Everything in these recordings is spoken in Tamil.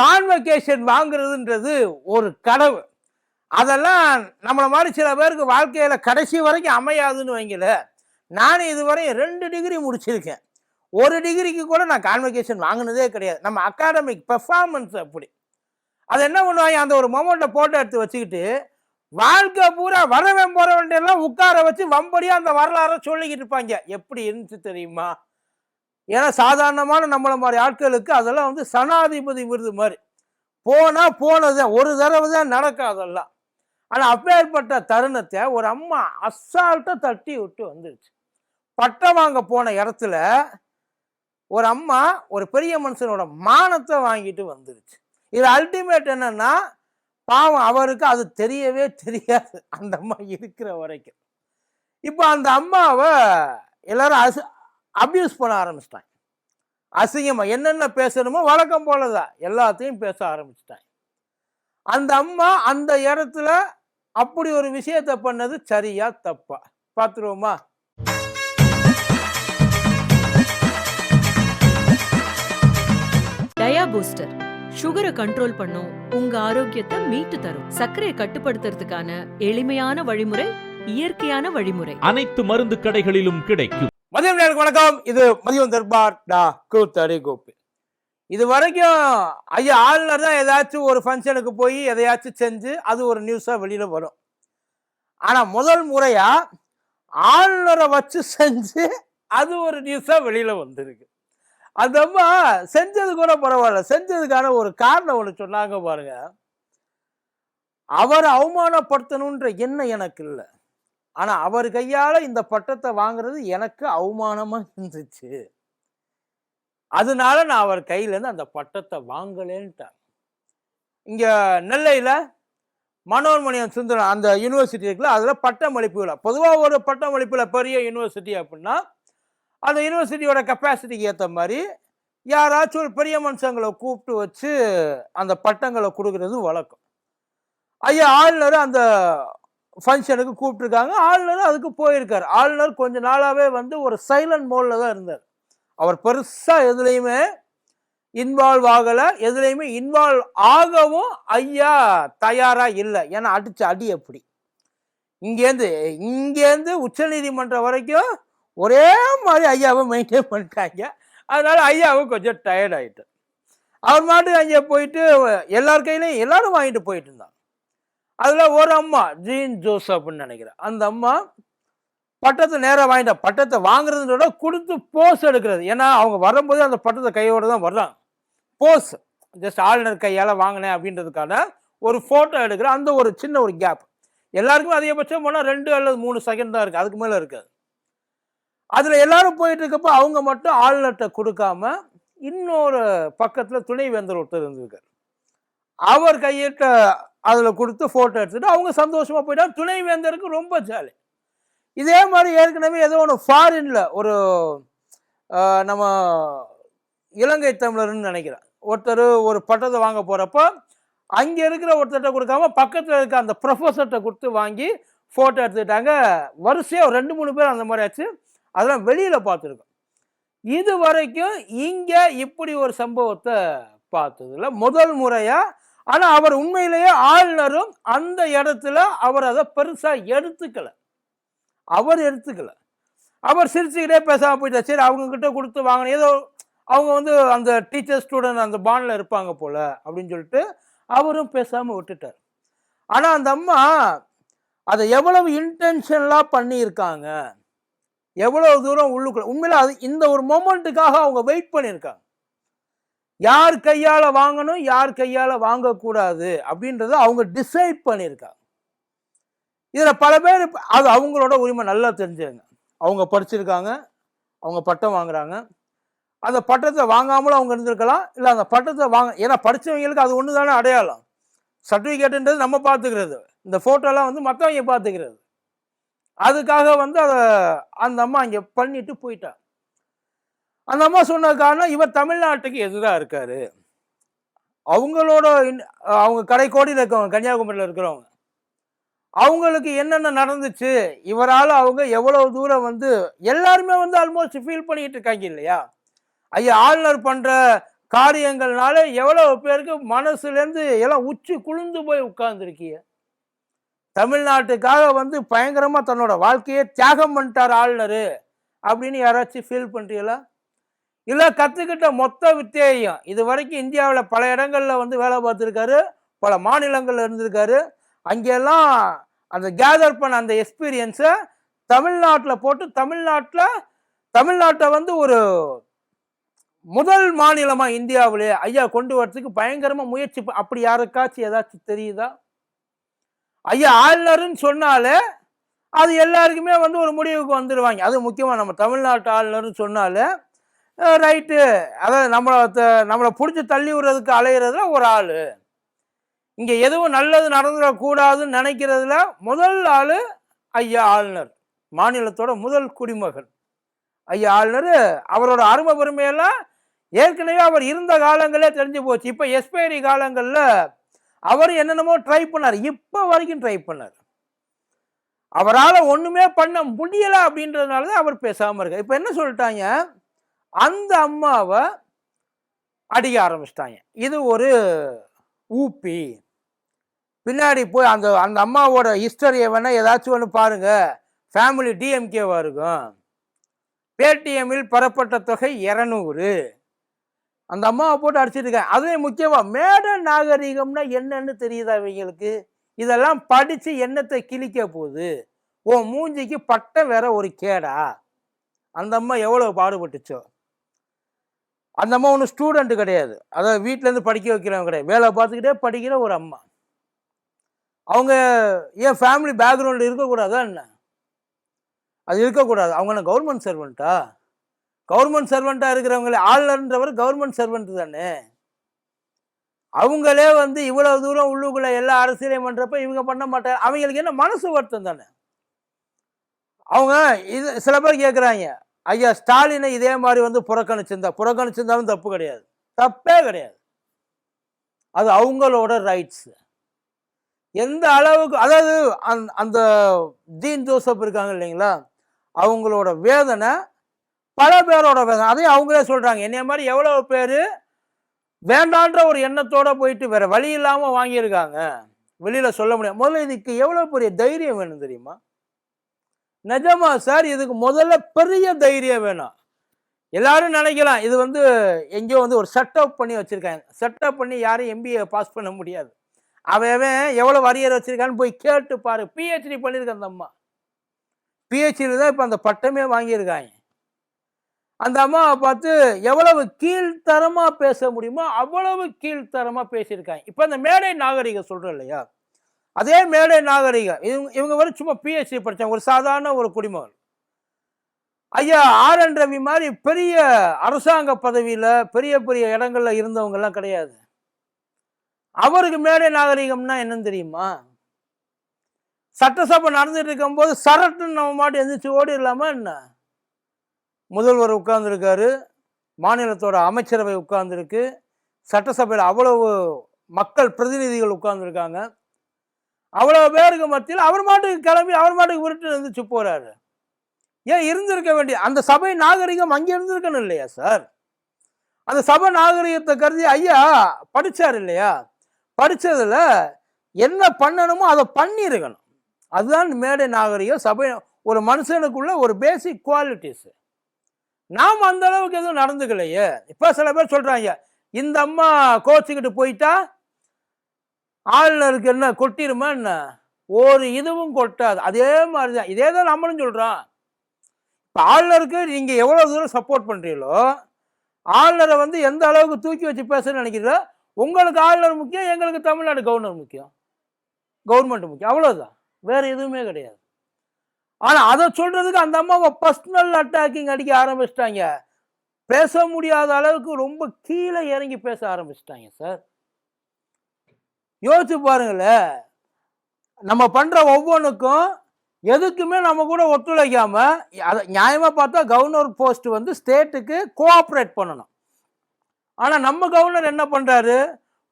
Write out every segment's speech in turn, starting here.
கான்வெகேஷன் வாங்குறதுன்றது ஒரு கனவு அதெல்லாம் நம்மளை மாதிரி சில பேருக்கு வாழ்க்கையில் கடைசி வரைக்கும் அமையாதுன்னு வைங்கல நானும் இதுவரை ரெண்டு டிகிரி முடிச்சிருக்கேன். ஒரு டிகிரிக்கு கூட நான் கான்வெகேஷன் வாங்கினதே கிடையாது. நம்ம அகாடமிக் பெர்ஃபார்மன்ஸ் அப்படி. அது என்ன பண்ணுவாங்க? அந்த ஒரு மொமெண்ட்டை போட்டோ எடுத்து வச்சுக்கிட்டு வாழ்க்கை பூரா வரவன் போறவன் எல்லாம் உட்கார வச்சு வம்படியாக அந்த வரலாறை சொல்லிக்கிட்டு இருப்பாங்க. எப்படி இருந்துச்சு தெரியுமா? ஏன்னா சாதாரணமான நம்மளை மாதிரி ஆட்களுக்கு அதெல்லாம் வந்து சனாதிபதி விருது மாதிரி. போனால் போனது ஒரு தடவை தான் நடக்கும் அதெல்லாம். ஆனால் அப்பேற்பட்ட தருணத்தை ஒரு அம்மா அசால்ட்டாக தட்டி விட்டு வந்துருச்சு. பட்டம் வாங்க போன இடத்துல ஒரு அம்மா ஒரு பெரிய மனுஷனோட மானத்தை வாங்கிட்டு வந்துருச்சு. இது அல்டிமேட் என்னன்னா பாவம் அவருக்கு அது தெரியவே தெரியாது. அந்த அம்மா இருக்கிற வரைக்கும். இப்போ அந்த அம்மாவை எல்லாரும் அசு அப்யூஸ் பண்ண ஆரம்பிச்சிட்டாங்க. அசிங்கமா என்னென்ன பேசணுமோ வழக்கம் போலதான் எல்லாத்தையும் பேச ஆரம்பிச்சிட்டாங்க. அந்த அம்மா அந்த இடத்துல அப்படி ஒரு விஷயத்த பண்ணது சரியா தப்பா? பார்த்துருவோமா? டயா பூஸ்டர். சுகரை கண்ட்ரோல் பண்ணும் உங்க ஆரோக்கியத்தை மீட்டு தரும். சர்க்கரையை கட்டுப்படுத்துறதுக்கான எளிமையான வழிமுறை இயற்கையான வழிமுறை. அனைத்து மருந்து கடைகளிலும் கிடைக்கும். மதியம் நேருக்கு வணக்கம். இது மதியம் தர்பார் டா கூத்தடி கோப்பு இது வரைக்கும் ஐயா ஆளுநர் தான் ஏதாச்சும் ஒரு ஃபங்க்ஷனுக்கு போய் எதையாச்சும் செஞ்சு அது ஒரு நியூஸாக வெளியில் வரும். ஆனால் முதல் முறையாக ஆளுநரை வச்சு செஞ்சு அது ஒரு நியூஸாக வெளியில் வந்திருக்கு. அந்த அம்மா செஞ்சது கூட பரவாயில்ல. செஞ்சதுக்கான ஒரு காரணம் ஒன்று சொன்னாங்க பாருங்க. அவரை அவமானப்படுத்தணுன்ற எண்ணம் எனக்கு இல்லை. ஆனால் அவர் கையால் இந்த பட்டத்தை வாங்குறது எனக்கு அவமானமாக இருந்துச்சு. அதனால நான் அவர் கையிலேருந்து அந்த பட்டத்தை வாங்கலேன்ட்டேன் இங்கே நெல்லையில் மனோன்மணியம் சுந்தரம் அந்த யூனிவர்சிட்டி இருக்குல்ல அதில் பட்டமளிப்பு விழா. பொதுவாக ஒரு பட்டமளிப்பில் பெரிய யூனிவர்சிட்டி அப்படின்னா அந்த யூனிவர்சிட்டியோட கெப்பாசிட்டிக்கு ஏற்ற மாதிரி யாராச்சும் ஒரு பெரிய மனுஷங்களை கூப்பிட்டு வச்சு அந்த பட்டங்களை கொடுக்கறது வழக்கம். ஐயா ஆளுநர் அந்த ஃபங்க்ஷனுக்கு கூப்பிட்டுருக்காங்க. ஆளுநர் அதுக்கு போயிருக்கார். ஆளுநர் கொஞ்ச நாளாகவே வந்து ஒரு சைலண்ட் மோடில் தான் இருந்தார். அவர் பெருசாக எதுலையுமே இன்வால்வ் ஆகலை. எதுலேயுமே இன்வால்வ் ஆகவும் ஐயா தயாராக இல்லை. ஏன்னா அடித்த அடி எப்படி இங்கேருந்து இங்கேருந்து உச்சநீதிமன்றம் வரைக்கும் ஒரே மாதிரி ஐயாவை மெயின்டைன் பண்ணிட்டாங்க. அதனால் ஐயாவும் கொஞ்சம் டயர்ட் அவர் மாட்டுக்கு அங்கே போயிட்டு எல்லார் கையிலையும் எல்லாரும் வாங்கிட்டு போயிட்டு இருந்தான் அதில் ஒரு அம்மா ஜீன் ஜோசப்னு நினைக்கிறேன். அந்த அம்மா பட்டத்தை நேராக வாங்கிட்டா. பட்டத்தை வாங்குறத விட கொடுத்து போஸ் எடுக்கிறது. ஏன்னா அவங்க வரும்போது அந்த பட்டத்தை கையோடு தான் வர்றான் போஸ் ஜஸ்ட் ஆளுநர் கையால் வாங்கினேன் அப்படின்றதுக்கான ஒரு ஃபோட்டோ எடுக்கிற அந்த ஒரு சின்ன ஒரு கேப் எல்லாருக்குமே அதிகபட்சம் போனால் ரெண்டு அல்லது மூணு செகண்ட் தான் இருக்குது அதுக்கு மேலே இருக்காது. அதில் எல்லாரும் போயிட்டு இருக்கப்போ அவங்க மட்டும் ஆளுநர்கிட்ட கொடுக்காம இன்னொரு பக்கத்தில் துணைவேந்தர் ஒருத்தர் இருந்திருக்கார். அவர் கையிட்ட அதில் கொடுத்து ஃபோட்டோ எடுத்துகிட்டு அவங்க சந்தோஷமாக போயிட்டாங்க. துணைவேந்தருக்கு ரொம்ப ஜாலி இதே மாதிரி ஏற்கனவே ஏதோ ஒன்று ஃபாரினில் ஒரு நம்ம இலங்கை தமிழர்னு நினைக்கிறேன். ஒருத்தர் ஒரு பட்டத்தை வாங்க போகிறப்ப அங்கே இருக்கிற ஒருத்தர்கிட்ட கொடுக்காம பக்கத்தில் இருக்க அந்த ப்ரொஃபஸர்கிட்ட கொடுத்து வாங்கி ஃபோட்டோ எடுத்துக்கிட்டாங்க. வரிசையாக ஒரு ரெண்டு மூணு பேர் அந்த மாதிரி ஆச்சு. அதெல்லாம் வெளியில் பார்த்துருக்கோம். இது வரைக்கும் இங்கே இப்படி ஒரு சம்பவத்தை பார்த்ததில்ல முதல் முறையாக ஆனால் அவர் உண்மையிலேயே ஆளுநரும் அந்த இடத்துல அவர் அதை பெருசாக எடுத்துக்கல. அவர் எடுத்துக்கல. அவர் சிரிச்சுக்கிட்டே பேசாமல் போயிட்டார் சரி அவங்க கிட்ட கொடுத்து வாங்கின ஏதோ அவங்க வந்து அந்த டீச்சர் ஸ்டூடெண்ட் அந்த பாண்டில் இருப்பாங்க போல அப்படின்னு சொல்லிட்டு அவரும் பேசாமல் விட்டுட்டார். ஆனால் அந்த அம்மா அதை எவ்வளவு இன்டென்ஷனலாக பண்ணியிருக்காங்க எவ்வளோ தூரம் உள்ளுக்குள்ள உண்மையில் அது இந்த ஒரு மொமெண்ட்டுக்காக அவங்க வெயிட் பண்ணியிருக்காங்க. யார் கையால் வாங்கணும் யார் கையால் வாங்கக்கூடாது அப்படின்றத அவங்க டிசைட் பண்ணியிருக்காங்க. இதில் பல பேர் அது அவங்களோட உரிமை நல்லா தெரிஞ்சுங்க அவங்க படிச்சிருக்காங்க அவங்க பட்டம் வாங்குறாங்க. அந்த பட்டத்தை வாங்காமலும் அவங்க இருந்திருக்கலாம் இல்லை அந்த பட்டத்தை வாங்க ஏன்னா படிச்சவங்களுக்கு அது ஒன்று தானே அடையாளம். சர்டிஃபிகேட்டுன்றது நம்ம பார்த்துக்கிறது. இந்த ஃபோட்டோலாம் வந்து மற்றவங்க பார்த்துக்கிறது. அதுக்காக வந்து அதை அந்த அம்மா அங்கே பண்ணிட்டு போயிட்டா. அந்த அம்மா சொன்ன காரணம் இவர் தமிழ்நாட்டுக்கு எதிராக இருக்கார். அவங்களோட இன்- அவங்க கடைக்கோடியில் இருக்கவங்க கன்னியாகுமரியில் இருக்கிறவங்க. அவங்களுக்கு என்னென்ன நடந்துச்சு இவரால் அவங்க எவ்வளவு தூரம் வந்து எல்லாருமே வந்து ஆல்மோஸ்ட் ஃபீல் பண்ணிகிட்டு இருக்காங்க இல்லையா? ஐயா ஆளுநர் பண்ணுற காரியங்கள்னால எவ்வளோ பேருக்கு மனசுலேருந்து எல்லாம் உச்சி குளிர்ந்து போய் உட்கார்ந்துருக்கீங்க. தமிழ்நாட்டுக்காக வந்து பயங்கரமாக தன்னோட வாழ்க்கையை தியாகம் பண்ணிட்டார் ஆளுநர். அப்படின்னு யாராச்சும் ஃபீல் பண்ணுறீங்களா இல்லை கற்றுக்கிட்ட மொத்த வித்தியையும் இது வரைக்கும் இந்தியாவில் பல இடங்களில் வந்து வேலை பார்த்துருக்காரு பல மாநிலங்களில் இருந்திருக்காரு. அங்கெல்லாம் அந்த கேதர் பண்ண அந்த எக்ஸ்பீரியன்ஸை தமிழ்நாட்டில் போட்டு தமிழ்நாட்டில் தமிழ்நாட்டை வந்து ஒரு முதல் மாநிலமாக இந்தியாவிலே ஐயா கொண்டு வரதுக்கு பயங்கரமாக முயற்சி அப்படி யாருக்காச்சும் ஏதாச்சும் தெரியுதா? ஐயா ஆளுநர்னு சொன்னாலே அது எல்லாருக்குமே வந்து ஒரு முடிவுக்கு வந்துடுவாங்க அது முக்கியமாக நம்ம தமிழ்நாட்டு ஆளுநர்னு சொன்னாலே ரைட்டு அதாவது நம்மளை த- நம்மளை பிடிச்சி தள்ளி விடுறதுக்கு அலையிறதுல ஒரு ஆள். இங்கே எதுவும் நல்லது நடந்துடக்கூடாதுன்னு நினைக்கிறதுல முதல் ஆள் ஐயா ஆளுநர். மாநிலத்தோட முதல் குடிமகன். ஐயா ஆளுநர் அவரோட அருமை பெருமையெல்லாம் ஏற்கனவே அவர் இருந்த காலங்களே தெரிஞ்சு போச்சு. இப்போ எஸ்பைரி காலங்களில் அவர் என்னென்னமோ ட்ரை பண்ணார். இப்போ வரைக்கும் ட்ரை பண்ணார். அவரால் ஒன்றுமே பண்ண முடியலை அப்படின்றதுனால தான் அவர் பேசாமல் இருக்கார். இப்போ என்ன சொல்லிட்டாங்க? அந்த அம்மாவை அடிக்க ஆரம்பிச்சிட்டாங்க. இது ஒரு ஊப்பி பின்னாடி போய் அந்த அந்த அம்மாவோட ஹிஸ்டரியை வேணால் ஏதாச்சும் ஒன்று பாருங்கள் ஃபேமிலி டிஎம்கேவாக இருக்கும். பேடிஎம்மில் பெறப்பட்ட தொகை இரநூறு. அந்த அம்மாவை போட்டு அடிச்சிட்டு இருக்காங்க. அதுவே முக்கியமாக மேட நாகரிகம்னா என்னன்னு தெரியுதா இவங்களுக்கு? இதெல்லாம் படித்து என்னத்தை கிழிக்க போகுது? ஓ மூஞ்சிக்கு பட்டம் வேற ஒரு கேடா. அந்த அம்மா எவ்வளோ பாடுபட்டுச்சோ. அந்த அம்மா ஒன்றும் ஸ்டூடெண்ட்டு கிடையாது. அதாவது வீட்டிலேருந்து படிக்க வைக்கிறவங்க கிடையாது. வேலை பார்த்துக்கிட்டே படிக்கிற ஒரு அம்மா. அவங்க ஏன் ஃபேமிலி பேக்ரவுண்டு இருக்கக்கூடாதா என்ன? அது இருக்கக்கூடாது. அவங்க என்ன கவர்மெண்ட் சர்வெண்ட்டா கவர்மெண்ட் சர்வெண்ட்டாக இருக்கிறவங்களே ஆளுநர்ன்றவர் கவர்மெண்ட் சர்வெண்ட் தானே? அவங்களே வந்து இவ்வளோ தூரம் உள்ளுக்குள்ளே எல்லா அரசியலையும் பண்ணுறப்ப இவங்க பண்ண மாட்டாங்க. அவங்களுக்கு என்ன மனசு வருத்தம் தானே? அவங்க இது சில பேர் கேட்குறாங்க ஐயா ஸ்டாலினை இதே மாதிரி வந்து புறக்கணிச்சிருந்தா புறக்கணிச்சிருந்தாலும் தப்பு கிடையாது. தப்பே கிடையாது. அது அவங்களோட ரைட்ஸ் எந்த அளவுக்கு அதாவது அந் அந்த ஜீன் ஜோசப் இருக்காங்க இல்லைங்களா அவங்களோட வேதனை பல பேரோட வேதனை அதையும் அவங்களே சொல்கிறாங்க என்னைய மாதிரி எவ்வளோ பேர் வேண்டான்ற ஒரு எண்ணத்தோடு போயிட்டு வேறு வழி இல்லாமல் வாங்கியிருக்காங்க. வெளியில் சொல்ல முடியாது. முதல்ல இதுக்கு எவ்வளோ பெரிய தைரியம் வேணும் தெரியுமா? நிஜமா சார் இதுக்கு முதல்ல பெரிய தைரியம் வேணும். எல்லாரும் நினைக்கலாம் இது வந்து எங்கேயோ வந்து ஒரு செட்டப் பண்ணி வச்சுருக்காங்க. செட்டப் பண்ணி யாரும் எம்பிஏ பாஸ் பண்ண முடியாது. அவன் எவ்வளோ வரியர் வச்சுருக்கான்னு வச்சிருக்கான்னு போய் கேட்டு பாரு. பிஹெச்டி பண்ணியிருக்க அந்த அம்மா. பிஹெச்டியில் தான் இப்போ அந்த பட்டமே வாங்கியிருக்காங்க. அந்த அம்மாவை பார்த்து எவ்வளவு கீழ்த்தரமாக பேச முடியுமோ அவ்வளவு கீழ்த்தரமாக பேசியிருக்காங்க. இப்போ அந்த மேடை நாகரிகம் சொல்கிறோம் இல்லையா? அதே மேடை நாகரிகம். இவங்க இவங்க வரை சும்மா பிஹெச்டி படித்தாங்க ஒரு சாதாரண ஒரு குடிமகன். ஐயா ஆர் என் ரவி மாதிரி பெரிய அரசாங்க பதவியில் பெரிய பெரிய இடங்களில் இருந்தவங்கெல்லாம் கிடையாது. அவருக்கு மேடை நாகரிகம்னா என்னன்னு தெரியுமா? சட்டசபை நடந்துட்டு இருக்கும்போது சரட்டுன்னு நம்ம மாட்டு எந்திரிச்சு ஓடிடலாமா என்ன? முதல்வர் உட்கார்ந்துருக்காரு மாநிலத்தோட அமைச்சரவை உட்கார்ந்துருக்கு சட்டசபையில் அவ்வளவு மக்கள் பிரதிநிதிகள் உட்கார்ந்துருக்காங்க. அவ்வளோ பேருக்கு மத்தியில் அவர் மாட்டுக்கு கிளம்பி அவர் மாட்டுக்கு விருட்டு இருந்துச்சு போகிறாரு ஏன் இருந்திருக்க வேண்டிய அந்த சபை நாகரிகம் அங்கே இருந்திருக்கணும் இல்லையா சார்? அந்த சபை நாகரிகத்தை கருதி ஐயா படிச்சார் இல்லையா? படித்ததில் என்ன பண்ணணுமோ அதை பண்ணியிருக்கணும். அதுதான் மேடை நாகரிகம் சபை ஒரு மனுஷனுக்குள்ள ஒரு பேசிக் குவாலிட்டிஸ் நாம் அந்த அளவுக்கு எதுவும் நடந்துக்கலையே. இப்போ சில பேர் சொல்கிறாங்க இந்த அம்மா கோச்சிக்கிட்டு போயிட்டா ஆளுநருக்கு என்ன கொட்டிருமா என்ன? ஒரு இதுவும் கொட்டாது. அதே மாதிரி தான் இதே தான் நம்மளும் சொல்கிறோம் இப்போ ஆளுநருக்கு நீங்கள் எவ்வளோ தூரம் சப்போர்ட் பண்ணுறீங்களோ ஆளுநரை வந்து எந்த அளவுக்கு தூக்கி வச்சு பேசுறேன்னு நினைக்கிறீங்களோ உங்களுக்கு ஆளுநர் முக்கியம் எங்களுக்கு தமிழ்நாடு கவர்னர் முக்கியம். கவர்மெண்ட் முக்கியம். அவ்வளோதான் வேறு எதுவுமே கிடையாது. ஆனால் அதை சொல்கிறதுக்கு அந்த அம்மாவை பர்சனல் அட்டாக்கிங் அடிக்க ஆரம்பிச்சிட்டாங்க. பேச முடியாத அளவுக்கு ரொம்ப கீழே இறங்கி பேச ஆரம்பிச்சிட்டாங்க சார் யோசிச்சு பாருங்களேன் நம்ம பண்ணுற ஒவ்வொன்றுக்கும் எதுக்குமே நம்ம கூட ஒத்துழைக்காமல் அதை நியாயமாக பார்த்தா கவர்னர் போஸ்ட் வந்து ஸ்டேட்டுக்கு கோஆப்ரேட் பண்ணணும். ஆனால் நம்ம கவர்னர் என்ன பண்ணுறாரு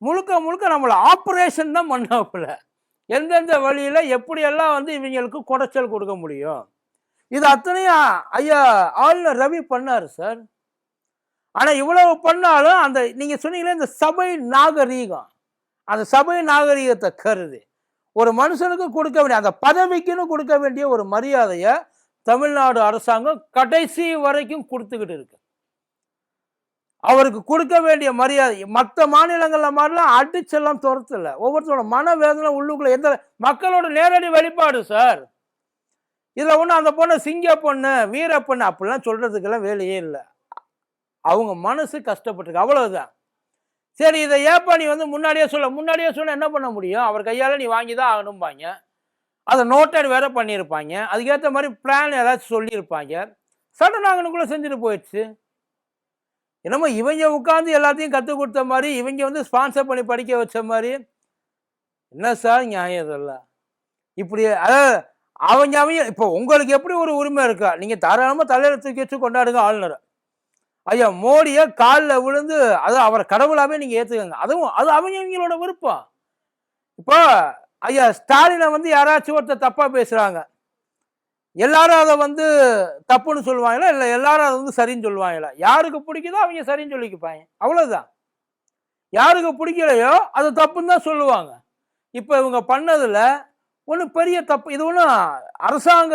முழுக்க முழுக்க நம்மளை ஆப்ரேஷன் தான் பண்ணாப்புல. எந்தெந்த வழியில் எப்படியெல்லாம் வந்து இவங்களுக்கு குடைச்சல் கொடுக்க முடியும்? இது அத்தனையும் ஐயா ஆளுநர் ரவி பண்ணாரு சார். ஆனால் இவ்வளவு பண்ணாலும் அந்த நீங்கள் சொன்னீங்களே இந்த சபை நாகரீகம். அந்த சபை நாகரீகத்தை கருது. ஒரு மனுஷனுக்கு கொடுக்க வேண்டிய அந்த பதவிக்குன்னு கொடுக்க வேண்டிய ஒரு மரியாதையை தமிழ்நாடு அரசாங்கம் கடைசி வரைக்கும் கொடுத்துக்கிட்டு இருக்கு. அவருக்கு கொடுக்க வேண்டிய மரியாதை மற்ற மாநிலங்களில் மாதிரிலாம் அடிச்செல்லாம் துரத்தல. ஒவ்வொருத்தரோட மன வேதனை உள்ளுக்குள்ள எந்த மக்களோட நேரடி வெளிப்பாடு சார். இதில் ஒன்றும் அந்த பொண்ணு சிங்க பொண்ணு வீர பொண்ணு அப்படிலாம் சொல்கிறதுக்கெல்லாம் வேலையே இல்லை. அவங்க மனசு கஷ்டப்பட்டுருக்கு. அவ்வளோதான் சரி இதை ஏப்பா நீ வந்து முன்னாடியே சொல்ல. முன்னாடியே சொல்ல என்ன பண்ண முடியும்? அவர் கையால் நீ வாங்கி தான் ஆகணும்பாங்க. அதை நோட்டட் வேற பண்ணியிருப்பாங்க. அதுக்கேற்ற மாதிரி பிளான் ஏதாச்சும் சொல்லியிருப்பாங்க. சடன் செஞ்சுட்டு போயிடுச்சு. என்னமோ இவங்க உட்காந்து எல்லாத்தையும் கற்றுக் கொடுத்த மாதிரி இவங்க வந்து ஸ்பான்சர் பண்ணி படிக்க வச்ச மாதிரி. என்ன சார் நியாயம் இதெல்லாம்? இப்படி அதாவது அவங்க அவங்க இப்போ உங்களுக்கு எப்படி ஒரு உரிமை இருக்கா? நீங்கள் தாராளமாக தலையில தூக்கி வச்சு கொண்டாடுங்க ஆளுநரை. ஐயா மோடியை காலில் விழுந்து அது அவரை கடவுளாகவே நீங்கள் ஏற்றுக்கங்க அதுவும் அது அவங்க அவங்களோட விருப்பம். இப்போ ஐயா ஸ்டாலினை வந்து யாராச்சும் ஒருத்தர் தப்பாக பேசுகிறாங்க எல்லாரும் அதை வந்து தப்புன்னு சொல்லுவாங்களா? இல்லை எல்லாரும் அதை வந்து சரின்னு சொல்லுவாங்களா? யாருக்கு பிடிக்குதோ அவங்க சரின்னு சொல்லிக்குப்பாங்க. அவ்வளோதான் யாருக்கு பிடிக்கலையோ அது தப்புன்னு தான் சொல்லுவாங்க. இப்போ இவங்க பண்ணதில் ஒன்றும் பெரிய தப்பு இது ஒன்றும் அரசாங்க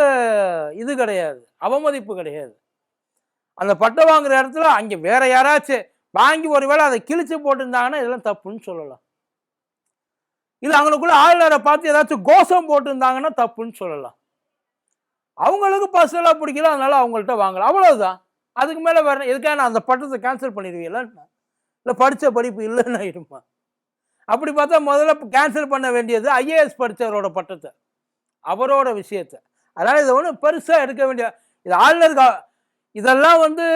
இது கிடையாது. அவமதிப்பு கிடையாது. அந்த பட்டம் வாங்குற இடத்துல அங்கே வேற யாராச்சும் வாங்கி ஒருவேளை அதை கிழிச்சு போட்டிருந்தாங்கன்னா இதெல்லாம் தப்புன்னு சொல்லலாம். இல்லை அவங்களுக்குள்ள ஆளுநரை பார்த்து ஏதாச்சும் கோஷம் போட்டிருந்தாங்கன்னா தப்புன்னு சொல்லலாம். அவங்களுக்கு பர்சனலாக பிடிக்கல அதனால அவங்கள்ட்ட வாங்கலாம் அவ்வளவுதான். அதுக்கு மேலே வேற எதுக்காக நான் அந்த பட்டத்தை கேன்சல் பண்ணிடுவீங்களா இல்லை படித்த படிப்பு இல்லைன்னு ஆயிடுமா? அப்படி பார்த்தா முதல்ல கேன்சல் பண்ண வேண்டியது ஐஏஎஸ் படித்தவரோட பட்டத்தை. அவரோட விஷயத்தை. அதனால் இதை ஒன்றும் பெருசாக எடுக்க வேண்டிய இது ஆளுநருக்கு இதெல்லாம் வந்து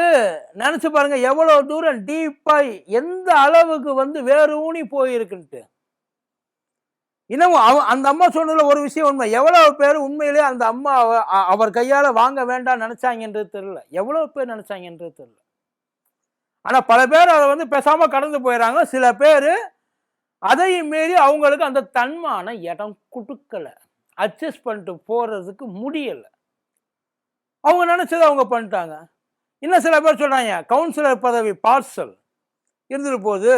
நினச்சி பாருங்க எவ்வளோ தூரம் டீப்பாக எந்த அளவுக்கு வந்து வேறு ஊனி போயிருக்குன்ட்டு. இன்னமும் அவ அந்த அம்மா சொன்னதில் ஒரு விஷயம் உண்மை. எவ்வளோ பேர் உண்மையிலே அந்த அம்மா அவர் கையால் வாங்க வேண்டாம் நினச்சாங்கன்றது தெரில எவ்வளோ பேர் நினச்சாங்கன்றது தெரில ஆனால் பல பேர் அதை வந்து பேசாமல் கடந்து போயிடறாங்க சில பேர் அதையும் மீறி அவங்களுக்கு அந்த தன்மான இடம் கொடுக்கலை. அட்ஜஸ்ட் பண்ணிட்டு போகிறதுக்கு முடியலை. அவங்க நினச்சதை அவங்க பண்ணிட்டாங்க. இன்னும் சில பேர் சொல்கிறாங்க கவுன்சிலர் பதவி பார்சல் இருந்துட்டு போது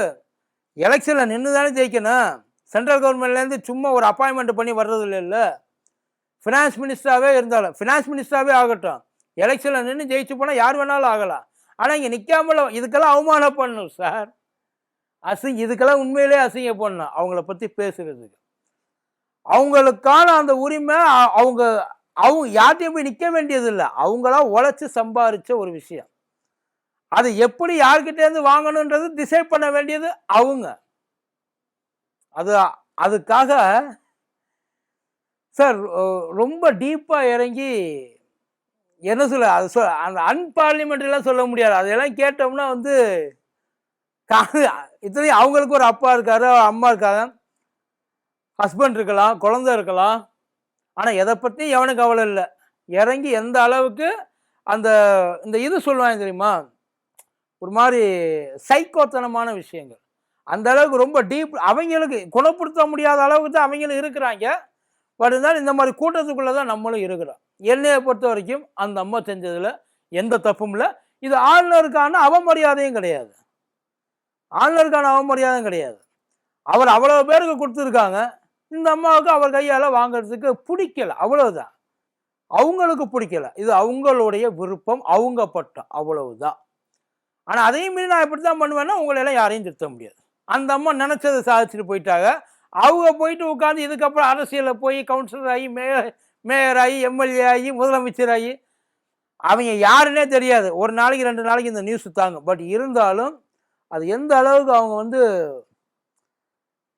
எலெக்ஷனில் நின்று தானே ஜெயிக்கணும் சென்ட்ரல் கவர்மெண்ட்லேருந்து சும்மா ஒரு அப்பாயின்மெண்ட் பண்ணி வர்றது இல்லைல்ல ஃபினான்ஸ் மினிஸ்டராகவே இருந்தாலும் ஃபினான்ஸ் மினிஸ்டராகவே ஆகட்டும். எலெக்ஷனில் நின்று ஜெயிச்சு போனால் யார் வேணாலும் ஆகலாம். ஆனால் இங்கே நிற்காமல இதுக்கெல்லாம் அவமானம் பண்ணணும் சார் அசிங்க இதுக்கெல்லாம் உண்மையிலே அசிங்க பண்ணணும் அவங்கள பற்றி பேசுகிறதுக்கு அவங்களுக்கான அந்த உரிமை அவங்க அவங்க யார்ட்டையும் போய் நிற்க வேண்டியதில்லை. அவங்களா உழைச்சி சம்பாரித்த ஒரு விஷயம். அது எப்படி யார்கிட்டேருந்து வாங்கணுன்றது டிசைட் பண்ண வேண்டியது அவங்க. அது அதுக்காக சார் ரொம்ப டீப்பாக இறங்கி என்ன சொல்ல அது சொல் அந்த அன்பார்லிமெண்ட்லாம் சொல்ல முடியாது. அதெல்லாம் கேட்டோம்னா வந்து இத்தனையும் அவங்களுக்கு ஒரு அப்பா இருக்காரு அம்மா இருக்காங்க. ஹஸ்பண்ட் இருக்கலாம் குழந்தை இருக்கலாம். ஆனால் எதை பற்றியும் எவனுக்கு கவலை இல்லை. இறங்கி எந்த அளவுக்கு அந்த இந்த இது சொல்லுவாங்க தெரியுமா? ஒரு மாதிரி சைக்கோத்தனமான விஷயங்கள். அந்த அளவுக்கு ரொம்ப டீப் அவங்களுக்கு குணப்படுத்த முடியாத அளவுக்கு தான் அவங்களும் இருக்கிறாங்க. பட் இருந்தாலும் இந்த மாதிரி கூட்டத்துக்குள்ளே தான் நம்மளும் இருக்கிறோம். என்னையை பொறுத்த வரைக்கும் அந்த அம்மா செஞ்சதில் எந்த தப்பும் இல்லை. இது ஆளுநருக்கான அவமரியாதையும் கிடையாது. ஆளுநருக்கான அவமரியாதையும் கிடையாது. அவர் அவ்வளோ பேருக்கு கொடுத்துருக்காங்க. இந்த அம்மாவுக்கு அவர் கையால் வாங்குறதுக்கு பிடிக்கல. அவ்வளவுதான். அவங்களுக்கு பிடிக்கல. இது அவங்களுடைய விருப்பம். அவங்க பட்டம். அவ்வளவுதான். ஆனால் அதையும் மீறி நான் இப்படி தான் பண்ணுவேன்னா உங்களை எல்லாம் யாரையும் திருத்த முடியாது. அந்த அம்மா நினச்சதை சாதிச்சுட்டு போயிட்டாங்க. அவங்க போயிட்டு உட்காந்து இதுக்கப்புறம் அரசியலில் போய் கவுன்சிலர் ஆகி மேயர் மேயர் ஆகி எம்எல்ஏ ஆகி முதலமைச்சர் ஆகி அவங்க யாருன்னே தெரியாது. ஒரு நாளைக்கு ரெண்டு நாளைக்கு இந்த நியூஸ் தாங்க பட் இருந்தாலும் அது எந்த அளவுக்கு அவங்க வந்து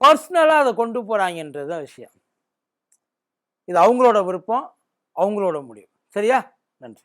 பர்சனலாக அதை கொண்டு போகிறாங்கன்றது தான் விஷயம். இது அவங்களோட விருப்பம் அவங்களோட முடிவு. சரியா? நன்றி.